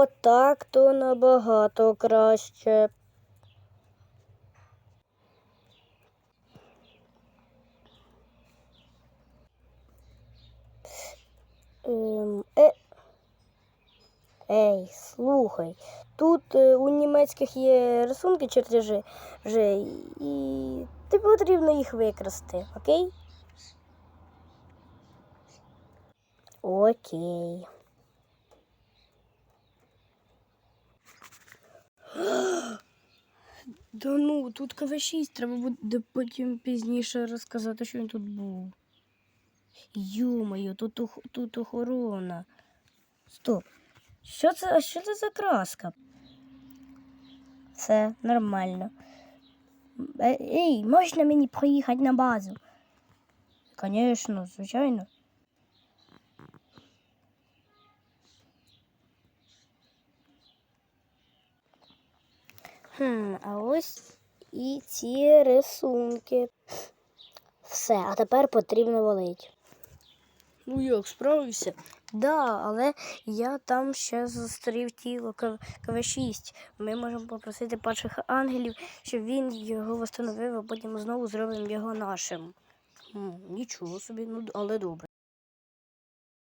О, так то набагато краще. Ем, е... Ей, слухай, тут е, у німецьких є рисунки чертежі і тобі потрібно їх викрасти, окей? Окей. Да ну, тут КВ6, треба буде потім пізніше розказати, що він тут був. Йо-моє, тут, тут охорона. Стоп. Що це, що це за краска? Все нормально. Е, Ей, можна мені проїхати на базу? Звісно, звичайно. Хм, а ось і ці рисунки. Все, а тепер потрібно валити. Ну як, справився? Да, але я там ще зустрів тіло КВ6. Ми можемо попросити перших ангелів, щоб він його встановив, а потім знову зробимо його нашим. Нічого собі, ну але добре.